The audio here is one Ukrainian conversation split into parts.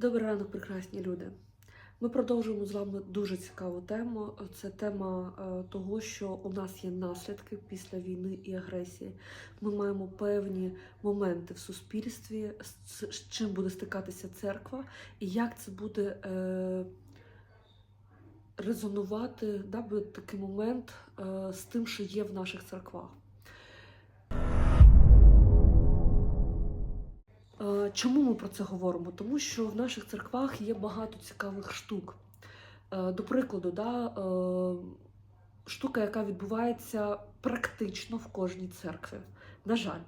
Добрий ранок, прекрасні люди. Ми продовжуємо з вами дуже цікаву тему. Це тема е, того, що у нас є наслідки після війни і агресії. Ми маємо певні моменти в суспільстві, з чим буде стикатися церква, і як це буде е, резонувати, да, буде такий момент е, з тим, що є в наших церквах. Чому ми про це говоримо? Тому що в наших церквах є багато цікавих штук. Е, До прикладу, да, е, штука, яка відбувається практично в кожній церкві. На жаль,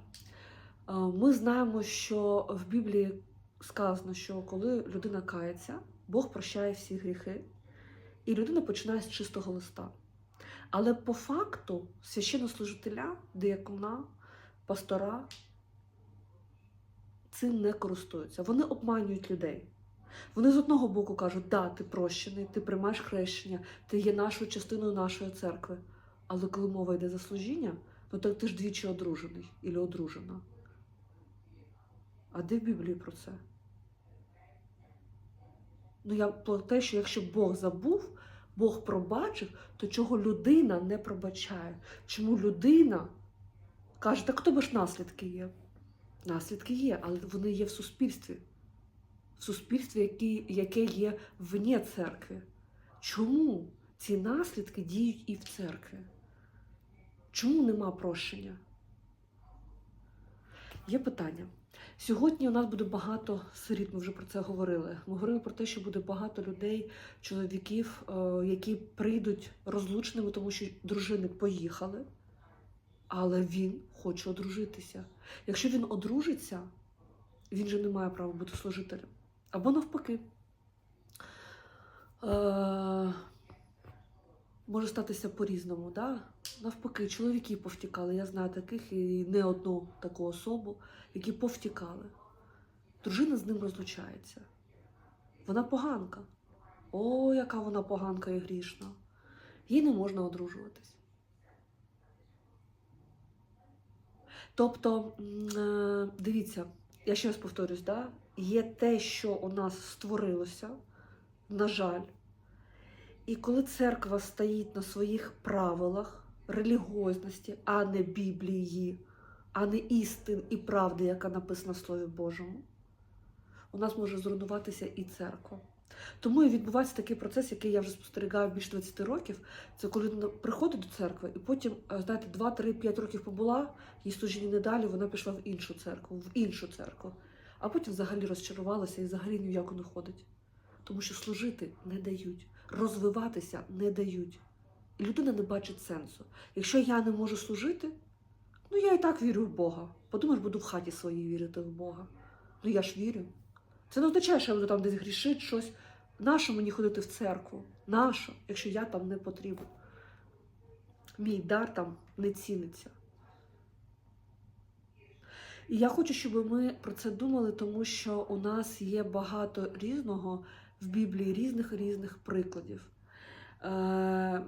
Е, ми знаємо, що в Біблії сказано, що коли людина кається, Бог прощає всі гріхи, і людина починає з чистого листа. Але по факту священнослужителя, диякона, пастора цим не користуються. Вони обманюють людей. Вони з одного боку кажуть, да, ти прощений, ти приймаєш хрещення, ти є нашою частиною нашої церкви. Але коли мова йде за служіння, ну так ти ж двічі одружений і одружена. А де в Біблії про це? Ну, я про те, що якщо Бог забув, Бог пробачив, то чого людина не пробачає? Чому людина каже, так хто ж наслідки є? Наслідки є, але вони є в суспільстві. В суспільстві, які, яке є вне церкви. Чому ці наслідки діють і в церкві? Чому нема прощення? Є питання. Сьогодні у нас буде багато сиріт, ми вже про це говорили. Ми говорили про те, що буде багато людей, чоловіків, е, які прийдуть розлучними, тому що дружини поїхали, але він хоче одружитися. Якщо він одружиться, він же не має права бути служителем. Або навпаки. Е, може статися по-різному. Да? Навпаки, чоловіки повтікали. Я знаю таких і не одну таку особу, які повтікали. Дружина з ним розлучається. Вона поганка. О, яка вона поганка і грішна. Їй не можна одружуватись. Тобто, е, дивіться, я ще раз повторюсь, да? є те, що у нас створилося, на жаль. І коли церква стоїть на своїх правилах релігіозності, а не Біблії, а не істин і правди, яка написана в Слові Божому, у нас може зруйнуватися і церква. Тому і відбувається такий процес, який я вже спостерігаю більше 20 років. Це коли людина приходить до церкви, і потім, е, знаєте, 2-3-5 років побула, їй служіння не далі, вона пішла в іншу церкву, в іншу церкву. А потім взагалі розчарувалася і взагалі ні в яку не ходить. Тому що служити не дають, розвиватися не дають. І людина не бачить сенсу. Якщо я не можу служити, ну я і так вірю в Бога. Подумаєш, буду в хаті своїй вірити в Бога. Ну я ж вірю. Це не означає, що я буду там десь грішити щось. Нащо мені ходити в церкву? Нащо, якщо я там не потрібен? Мій дар там не ціниться. І я хочу, щоб ми про це думали, тому що у нас є багато різного в Біблії, різних різних прикладів. Е-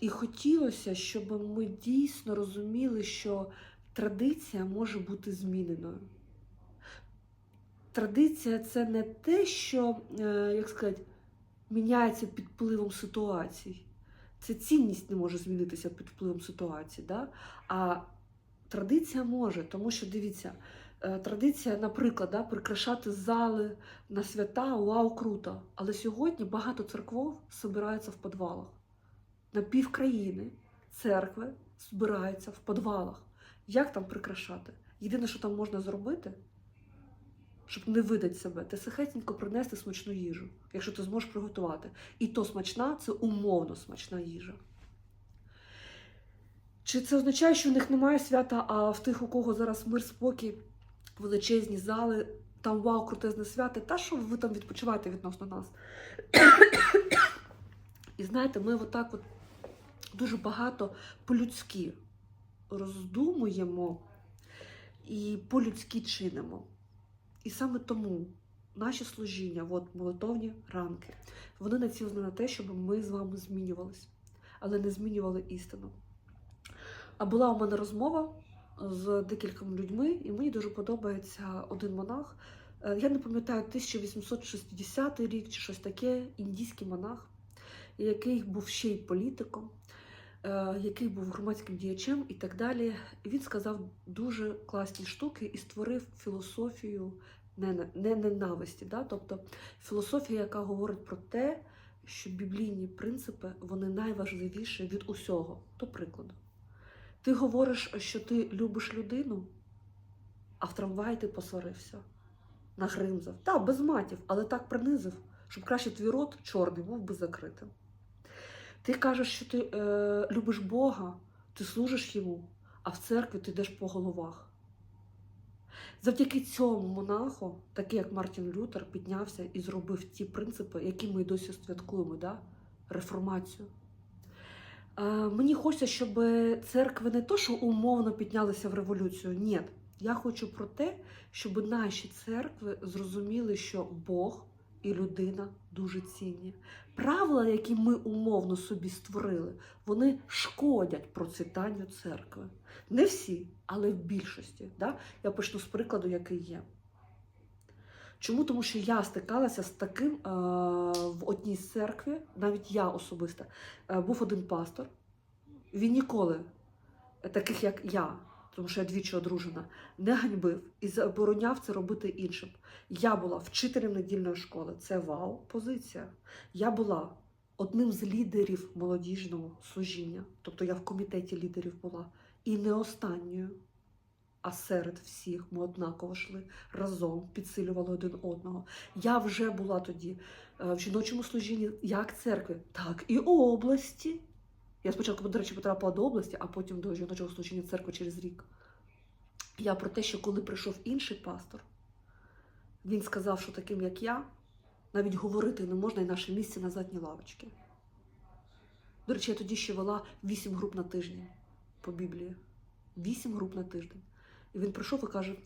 і хотілося, щоб ми дійсно розуміли, що традиція може бути зміненою. Традиція це не те, що, е, як сказати, міняється під впливом ситуацій. Це цінність не може змінитися під впливом ситуації. Да? А традиція може, тому що дивіться, е, традиція, наприклад, да, прикрашати зали на свята, вау, круто. Але сьогодні багато церков збираються в підвалах. На пів країни церкви збираються в підвалах. Як там прикрашати? Єдине, що там можна зробити, щоб не видати себе, ти сихетенько принести смачну їжу, якщо ти зможеш приготувати. І то смачна це умовно смачна їжа. Чи це означає, що в них немає свята, а в тих, у кого зараз мир, спокій, величезні зали, там вау, крутезне свято, та що ви там відпочиваєте відносно нас? І знаєте, ми отак от дуже багато по-людськи роздумуємо і по-людськи чинимо. І саме тому наші служіння, от молитовні ранки, вони націлені на те, щоб ми з вами змінювалися, але не змінювали істину. А була у мене розмова з декількома людьми, і мені дуже подобається один монах. Е, Я не пам'ятаю, 1860 рік чи щось таке, індійський монах, який був ще й політиком, який був громадським діячем і так далі. Він сказав дуже класні штуки і створив філософію не- не ненависті. Да? Тобто філософія, яка говорить про те, що біблійні принципи вони найважливіші від усього. До прикладу, ти говориш, що ти любиш людину, а в трамваї ти посварився, нагримзав. Та, без матів, але так принизив, щоб краще твій рот чорний був би закритим. Ти кажеш, що ти е, любиш Бога, ти служиш йому, а в церкві ти йдеш по головах. Завдяки цьому монаху, такий як Мартін Лютер, піднявся і зробив ті принципи, які ми досі святкуємо, да? реформацію. Е, мені хочеться, щоб церкви не то, що умовно піднялися в революцію. Ні. Я хочу про те, щоб наші церкви зрозуміли, що Бог і людина дуже цінні. Правила, які ми умовно собі створили, вони шкодять процвітанню церкви. Не всі, але в більшості. Да? Я почну з прикладу, який є. Чому? Тому що я стикалася з таким е, в одній церкві, навіть я особисто, е, був один пастор. Він ніколи, е, таких як я, тому що я двічі одружена, не ганьбив і забороняв це робити іншим. Я була вчителем недільної школи. Це вау, позиція. Я була одним з лідерів молодіжного служіння, тобто я в комітеті лідерів була, і не останньою. А серед всіх ми однаково йшли разом, підсилювали один одного. Я вже була тоді е, в жіночому служінні як церкви, так і області. Я спочатку, до речі, потрапила до області, а потім до жіночого служіння церкви через рік. Я про те, що коли прийшов інший пастор, він сказав, що таким, як я, навіть говорити не можна і наше місце на задній лавочці. До речі, я тоді ще вела вісім груп на тиждень по Біблії. Вісім груп на тиждень. І він прийшов і каже: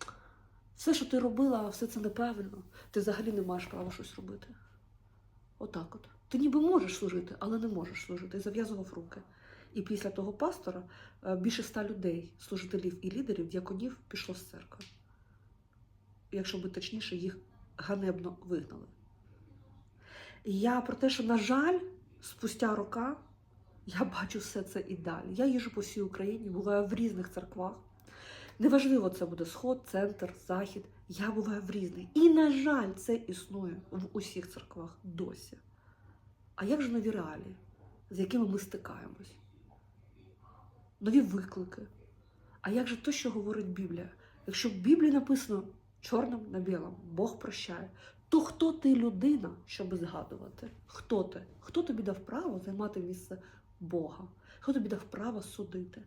все, що ти робила, все це неправильно. Ти взагалі не маєш права щось робити. Отак от. Ти ніби можеш служити, але не можеш служити. І зав'язував руки. І після того пастора е, більше ста людей, служителів і лідерів, діаконів, пішло з церкви. Якщо би точніше, їх ганебно вигнали. Я про те, що, на жаль, спустя рока я бачу все це і далі. Я їжджу по всій Україні, буваю в різних церквах. Неважливо, це буде сход, центр, захід. Я буваю в різних. І, на жаль, це існує в усіх церквах досі. А як же нові реалії, з якими ми стикаємось? Нові виклики. А як же то, що говорить Біблія? Якщо в Біблії написано чорним на білому, Бог прощає, то хто ти людина, щоб згадувати? Хто ти? Хто тобі дав право займати місце Бога? Хто тобі дав право судити?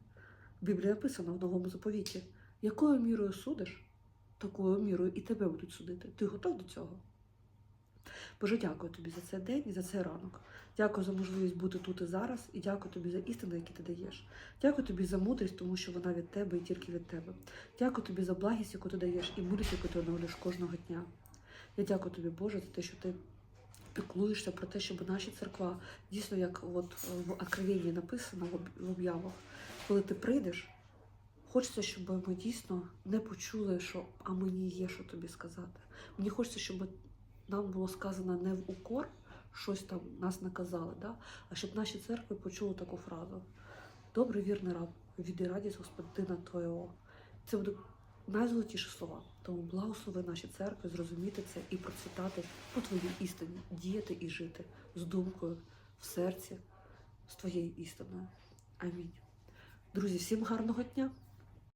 В Біблії написано в новому заповіті, якою мірою судиш, такою мірою і тебе будуть судити. Ти готов до цього? Боже, дякую тобі за цей день і за цей ранок. Дякую за можливість бути тут і зараз, і дякую тобі за істину, які ти даєш. Дякую тобі за мудрість, тому що вона від тебе і тільки від тебе. Дякую тобі за благість, яку ти даєш, і мудрість, яку ти оновлюєш кожного дня. Я дякую тобі, Боже, за те, що ти піклуєшся про те, щоб наші церква, дійсно, як от в Откровенні написано в об'явах, коли ти прийдеш, хочеться, щоб ми дійсно не почули, що а мені є що тобі сказати. Мені хочеться, щоб нам було сказано не в укор, щось там нас наказали, да? а щоб наші церкви почули таку фразу: Добрий вірний раб, віди радість Господина Твого. Це будуть найзолотіші слова. Тому благослови наші церкви зрозуміти це і процвітати по твоїй істині, діяти і жити з думкою в серці, з твоєю істиною. Амінь. Друзі, всім гарного дня!